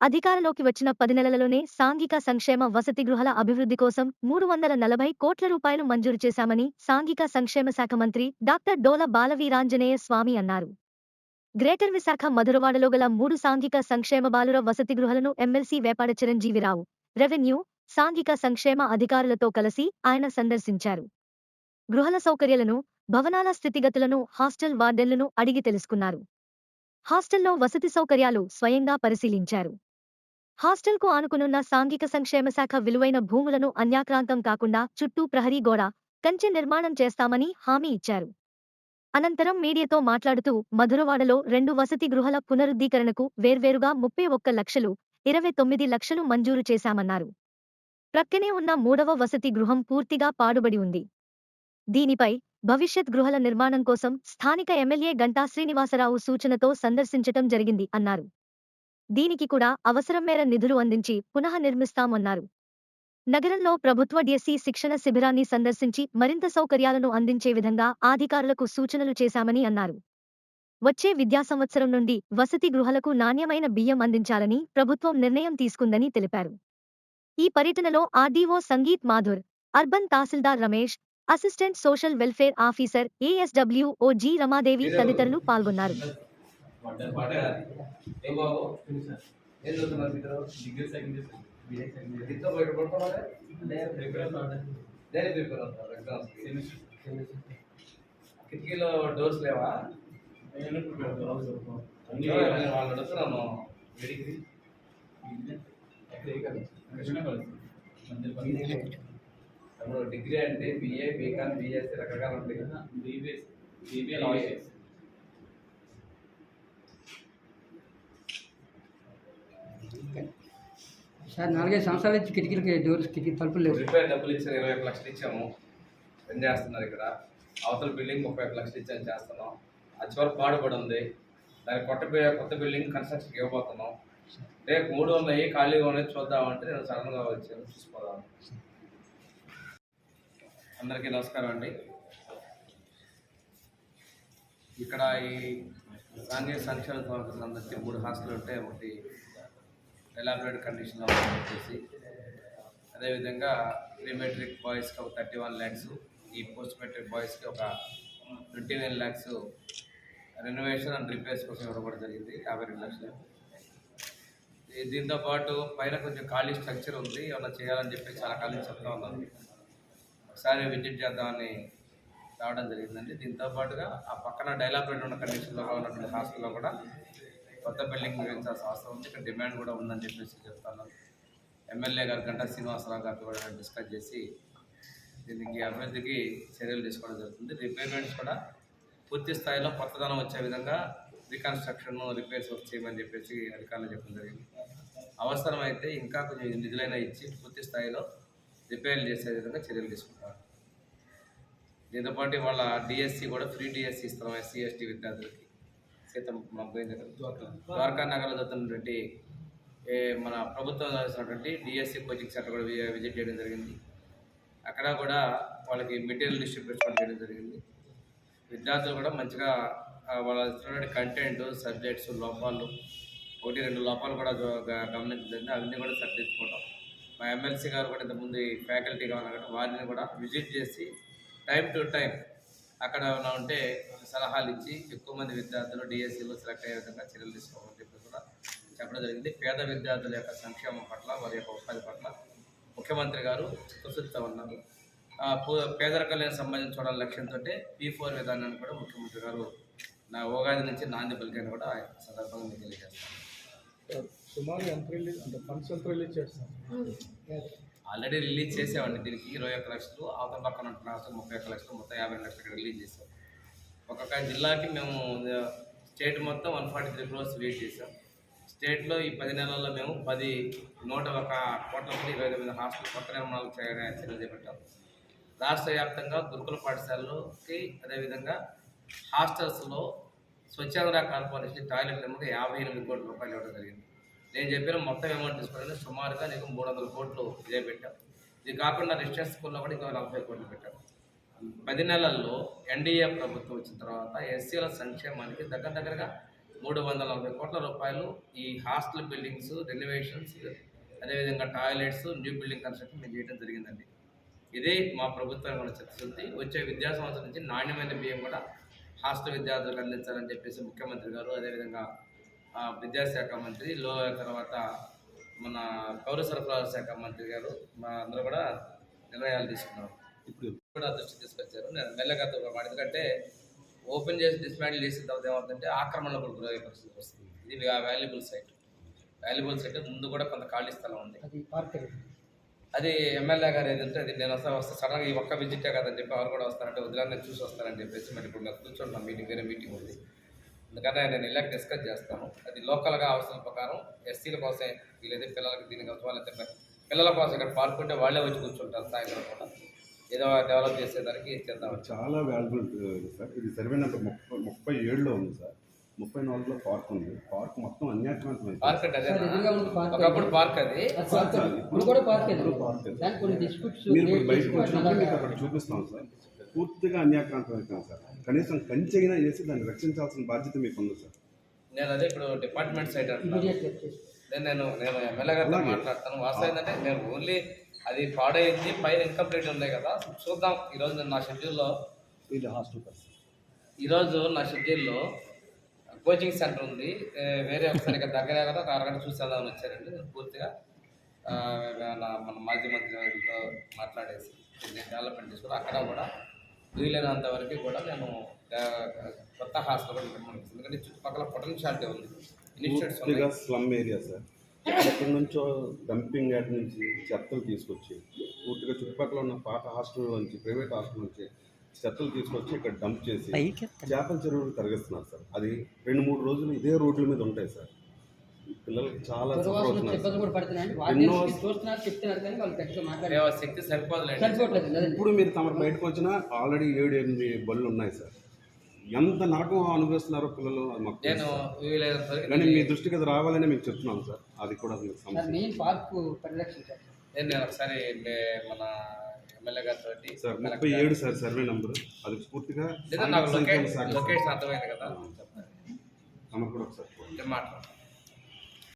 అధికారంలోకి వచ్చిన పది నెలలలోనే సాంఘిక సంక్షేమ వసతి గృహాల అభివృద్ధి కోసం మూడు వందల నలభై కోట్ల రూపాయలు మంజూరు చేశామని సాంఘిక సంక్షేమ శాఖ మంత్రి డాక్టర్ డోల బాలవీరాంజనేయ స్వామి అన్నారు. గ్రేటర్ విశాఖ మధురవాడలో గల మూడు సాంఘిక సంక్షేమ బాలుర వసతి గృహాలను ఎమ్మెల్సీ వేపాడ చిరంజీవిరావు. రెవెన్యూ సాంఘిక సంక్షేమ అధికారులతో కలిసి ఆయన సందర్శించారు. గృహల సౌకర్యాలను భవనాల స్థితిగతులను హాస్టల్ వార్డెన్లను అడిగి తెలుసుకున్నారు. హాస్టల్లో వసతి సౌకర్యాలు స్వయంగా పరిశీలించారు. హాస్టల్కు ఆనుకునున్న సాంఘిక సంక్షేమ శాఖ విలువైన భూములను అన్యాక్రాంతం కాకుండా చుట్టూ ప్రహరీ గోడ కంచె నిర్మాణం చేస్తామని హామీ ఇచ్చారు. అనంతరం మీడియాతో మాట్లాడుతూ మధురవాడలో రెండు వసతి గృహాల పునరుద్ధీకరణకు వేర్వేరుగా ముప్పై ఒక్క లక్షలు ఇరవై తొమ్మిది లక్షలు మంజూరు చేశామన్నారు. ప్రక్కనే ఉన్న మూడవ వసతి గృహం పూర్తిగా పాడుబడి ఉంది. దీనిపై భవిష్యత్ గృహాల నిర్మాణం కోసం స్థానిక ఎమ్మెల్యే గంటా శ్రీనివాసరావు సూచనతో సందర్శించటం జరిగింది అన్నారు. దీనికి కూడా అవసరం మేర నిధులు అందించి పునః నిర్మిస్తామన్నారు. నగరంలో ప్రభుత్వ డిఎస్సీ శిక్షణ శిబిరాన్ని సందర్శించి మరింత సౌకర్యాలను అందించే విధంగా అధికారులకు సూచనలు చేశామని అన్నారు. వచ్చే విద్యా సంవత్సరం నుండి వసతి గృహాలకు నాణ్యమైన బియ్యం అందించాలని ప్రభుత్వం నిర్ణయం తీసుకుందని తెలిపారు. ఈ పర్యటనలో ఆర్డీఓ సంగీత్ మాధుర్ అర్బన్ తహసీల్దార్ Ramesh assistant social welfare officer ASW O G Ramadevi తదితరులు పాల్గొన్నారు. బాబు? ఏం చదువుతున్నారు డిగ్రీ ఇంట్లో బయట అవుతాను దేని ప్రిపేర్ అవుతున్నారు ఎగ్జామ్స్కి సెమిస్టర్ కిటికీలో డోర్స్ లేవా నేను ప్రిపేర్ అవుతాను అన్ని నేను వాళ్ళు మధ్య ఇప్పుడు డిగ్రీ అంటే బిఏ బీకామ్ బిఎస్సీ రకరకాలు ఉంటాయి కదా బీబీఎస్ బీబీఏ లాయర్స్ సార్ నాలుగైదు సంవత్సరాలు ఇచ్చి కిటికీలకి డోర్స్ కిటికీ తలుపులు లేవు. రిపేర్ డబ్బులు ఇచ్చారు ఇరవై ఒక లక్షలు ఇచ్చాము. ఏం చేస్తున్నారు ఇక్కడ. అవతల బిల్డింగ్ ముప్పై ఒక లక్షలు ఇచ్చాము చేస్తున్నాం. అది చివరికి పాడుపడి ఉంది. దాని కొత్త కొత్త బిల్డింగ్ కన్స్ట్రక్షన్కి ఇవ్వబోతున్నాం. రేపు మూడు ఉన్నాయి ఖాళీగా ఉన్నాయి చూద్దామంటే నేను సడన్గా వచ్చాను చూసుకోదాం అందరికీ నమస్కారం అండి. ఇక్కడ ఈ సాంఘిక సంక్షేమ సంస్థకు సంబంధించి మూడు హాస్టల్ ఉంటే ఒకటి ఎలాబరేట్ కండిషన్లో ఉందని చెప్పేసి. అదేవిధంగా ప్రీ మెట్రిక్ బాయ్స్కి ఒక థర్టీ వన్ ల్యాక్స్ ఈ పోస్ట్ మెట్రిక్ బాయ్స్కి ఒక twenty nine lakhs renovation and repairs కోసం ఇవ్వడం జరిగింది యాభై రెండు లక్షలు. దీంతో పాటు పైన కొంచెం ఖాళీ స్ట్రక్చర్ ఉంది ఏమన్నా చేయాలని చెప్పి చాలా ఖాళీ చెప్తా ఉన్నాను. ఒకసారి విజిట్ చేద్దామని రావడం జరిగిందండి. దీంతో పాటుగా ఆ పక్కన డైలాబరేట్ ఉన్న కండిషన్లో ఉన్నటువంటి హాస్టల్లో కూడా కొత్త బిల్డింగ్ నిర్మించాల్సిన అవసరం ఉంది. ఇక్కడ డిమాండ్ కూడా ఉందని చెప్పేసి చెప్తాను. ఎమ్మెల్యే గారు గంటా శ్రీనివాసరావు గారితో కూడా డిస్కస్ చేసి దీనికి అభివృద్ధికి చర్యలు తీసుకోవడం జరుగుతుంది. రిపేర్మెంట్స్ కూడా పూర్తి స్థాయిలో కొత్తదనం వచ్చే విధంగా రికన్స్ట్రక్షన్ రిపేర్స్ వర్క్ చేయమని చెప్పేసి అధికారులు చెప్పడం జరిగింది. అవసరమైతే ఇంకా కొంచెం నిధులైనా ఇచ్చి పూర్తి స్థాయిలో రిపేర్లు చేసే విధంగా చర్యలు తీసుకుంటారు. దీంతో పాటు వాళ్ళ డిఎస్సి కూడా ఫ్రీ డిఎస్సి ఇస్తాం ఎస్సీ ఎస్టీ విద్యార్థులకి. సీతం మన పోయిన ద్వారకా నగర్లో జరుగుతున్నటువంటి మన ప్రభుత్వం చేసినటువంటి డిఎస్సి కోచింగ్ సెంటర్ కూడా విజిట్ చేయడం జరిగింది. అక్కడ కూడా వాళ్ళకి మెటీరియల్ డిస్ట్రిబ్యూషన్ చేయడం జరిగింది. విద్యార్థులు కూడా మంచిగా వాళ్ళ ఇస్తున్నటువంటి కంటెంట్ సబ్జెక్ట్స్ లోపాలు ఒకటి రెండు లోపాలు కూడా గమనించింది అవన్నీ కూడా సరిదిద్దుకుంటాం మా ఎమ్మెల్సీ గారు కూడా ఇంతకుముందు ఈ ఫ్యాకల్టీగా ఉన్నారు వారిని కూడా విజిట్ చేసి టైం టు టైం అక్కడ ఏమైనా ఉంటే సలహాలు ఇచ్చి ఎక్కువ మంది విద్యార్థులు డిఎస్సిలో సెలెక్ట్ అయ్యే విధంగా చర్యలు తీసుకోవాలని చెప్పి కూడా చెప్పడం జరిగింది. పేద విద్యార్థుల యొక్క సంక్షేమం పట్ల వారి యొక్క ఉపాధి పట్ల ముఖ్యమంత్రి గారు చిత్తశుద్ధితో ఉన్నారు. ఆ పూ- పేదరికాలకు సంబంధించి చూడాలి లక్ష్యంతో పీ ఫోర్ విధానాన్ని కూడా ముఖ్యమంత్రి గారు నా ఉగాది నుంచి నాంది పలికాన్ని కూడా సందర్భంగా మీకు తెలియజేస్తాను సుమారు ఎంత రిలీజ్ అంటే ఫండ్స్ ఎంత రిలీజ్ చేస్తాం ఆల్రెడీ రిలీజ్ చేసామండి దీనికి ఇరవై ఒక్క లక్షలు అవతల పక్కన ఉంటున్న ముప్పై ఒక్క లక్షలు మొత్తం యాభై లక్షలు ఇక్కడ రిలీజ్ చేసాం ఒక్కొక్క జిల్లాకి మేము స్టేట్ మొత్తం one forty three crores wait చేసాం స్టేట్లో ఈ పది నెలల్లో మేము పది నూట ఒక కోట్ల ఇరవై తొమ్మిది హాస్టల్ కొత్త నిర్మాణాలు చేయడానికి చర్యలు చేపట్టాం. రాష్ట్ర వ్యాప్తంగా గురుకుల పాఠశాలలోకి అదేవిధంగా హాస్టల్స్లో స్వచ్ఛంద కార్పొరేషన్ టాయిలెట్ నెంబర్ యాభై ఎనిమిది కోట్ల రూపాయలు ఇవ్వడం జరిగింది. నేను చెప్పిన మొత్తం అమౌంట్ తీసుకోవడానికి సుమారుగా నీకు మూడు వందల కోట్లు ఇదే పెట్టాం. ఇది కాకుండా రెసిడెన్స్ స్కూల్లో కూడా ఇంకా నలభై కోట్లు పెట్టాం. పది నెలల్లో ఎన్డీఏ ప్రభుత్వం వచ్చిన తర్వాత ఎస్సీల సంక్షేమానికి దగ్గర దగ్గరగా మూడు వందల నలభై కోట్ల రూపాయలు ఈ హాస్టల్ బిల్డింగ్స్ రెనోవేషన్స్ అదేవిధంగా టాయిలెట్స్ న్యూ బిల్డింగ్ కన్స్ట్రక్షన్ మేము చేయడం జరిగిందండి. ఇదే మా ప్రభుత్వం కూడా చిత్తశుద్ధి వచ్చే విద్యా సంవత్సరం నుంచి నాణ్యమైన బియ్యం కూడా హాస్టల్ విద్యార్థులకు అందించాలని చెప్పేసి ముఖ్యమంత్రి గారు అదేవిధంగా విద్యాశాఖ మంత్రి లో తర్వాత మన పౌర సరఫరాల శాఖ మంత్రి గారు మా అందరూ కూడా నిర్ణయాలు తీసుకున్నారు. ఇప్పుడు కూడా దృష్టి తీసుకొచ్చారు. నేను మెల్లగా మాట ఎందుకంటే ఓపెన్ చేసి డిస్మాండిల్ చేసిన తర్వాత ఏమవుతుందంటే ఆక్రమణలో కూడా గురయ్యే పరిస్థితి వస్తుంది. ఇది వాల్యుబుల్ సైట్. వాల్యుబుల్ సైట్ ముందు కూడా కొంత ఖాళీ స్థలం ఉంది. అది పార్క్ అది ఎమ్మెల్యే గారు ఏదంటే అది నేను వస్తా వస్తే సడన్గా ఈ ఒక్క విజిటే కదని చెప్పి ఎవరు కూడా వస్తారంటే వదిలే నేను చూసి వస్తానని చెప్పేసి మరి ఇప్పుడు నేను కూర్చుంటాం మీటింగ్ వేరే మీటింగ్ ఉంది. అందుకని నేను ఇలాగ డిస్కస్ చేస్తాను. అది లోకల్గా అవసరం ప్రకారం ఎస్సీల కోసం వీలైతే పిల్లలకి దీనికి అవసరం వాళ్ళైతే పిల్లల కోసం ఇక్కడ పార్క్ ఉంటే వాళ్ళే వచ్చి కూర్చుంటారు సాయంత్రం కూడా ఏదో డెవలప్ చేసేదానికి చేద్దాం. చాలా వాల్యుబుల్ సార్ ఇది సర్వే నెంబర్ ముప్పై ముప్పై ఏడులో ఉంది సార్ ముప్పై నాలుగులో పార్క్ ఉంది. పార్క్ మొత్తం అన్యాక్రాంతమైంది పార్క్ అంటే ఒకప్పుడు పార్క్ అది. ఇప్పుడు కూడా పార్క్ మీరు బయటకు వచ్చినప్పుడు మీకు అక్కడ చూపిస్తాం సార్ పూర్తిగా అన్యాక్రాంతమైపోయింది సార్ కనీసం కంచె అయినా వేసి దాన్ని రక్షించాల్సిన బాధ్యత మీకు ఉంది సార్. నేను అదే ఇప్పుడు డిపార్ట్మెంట్ సైడ్ అంటున్నాను. చేసి నేను నేను ఎమ్మెల్యే గారితో. మాట్లాడతాను. వాస్తవం ఏంటంటే నేను ఓన్లీ అది పాడైంది పైన ఇన్కంప్లీట్ ఉన్నాయి కదా. చూద్దాం. ఈరోజు నేను నా షెడ్యూల్లో ఇది హాస్టల్ ఈరోజు నా షెడ్యూల్లో కోచింగ్ సెంటర్ ఉంది. వేరే ఒకసారి ఇక్కడ దగ్గరే కదా. ఒక అరగంట చూసి వెళ్దామని వచ్చారండి. నేను పూర్తిగా మన మాజీ మంత్రి గారితో మాట్లాడేసి డెవలప్మెంట్ చేసుకుని అక్కడ కూడా వీలైనంత వరకు కూడా నేను కొత్త హాస్టల్ కూడా నిర్మాణం. ఎందుకంటే చుట్టుపక్కల పొటెన్షియాలిటీ ఉంది. Slum area sir. ఎక్కడి నుంచో డంపింగ్ యార్డ్ నుంచి చెత్తలు తీసుకొచ్చి పూర్తిగా చుట్టుపక్కల ఉన్న పాత హాస్టల్ నుంచి ప్రైవేట్ హాస్టల్ నుంచి చెత్తలు తీసుకొచ్చి ఇక్కడ డంప్ చేసి చేపల చెరువులు తరగిస్తున్నారు సార్. అది రెండు మూడు రోజులు ఇదే రోడ్ల మీద ఉంటాయి సార్. పిల్లలకి చాలా మాట్లాడే శక్తి అదే ఇప్పుడు మీరు తమరు బయటకు వచ్చినా ఆల్రెడీ ఏడు ఎనిమిది బళ్ళు ఉన్నాయి సార్. ఎంత నరకం అనుభవిస్తున్నారో పిల్లలు కానీ మీ దృష్టికి అది రావాలని మీకు చెప్తున్నాం సార్. అది కూడా పార్క్ పరిరక్షించారు నేను ఒకసారి మన ఎమ్మెల్యే గారితో సార్ ముప్పై ఏడు సార్ సర్వే నంబర్. అది పూర్తిగా లొకేషన్ అర్థమైంది కదా. తమరు కూడా ఒకసారి మాట్లాడతాను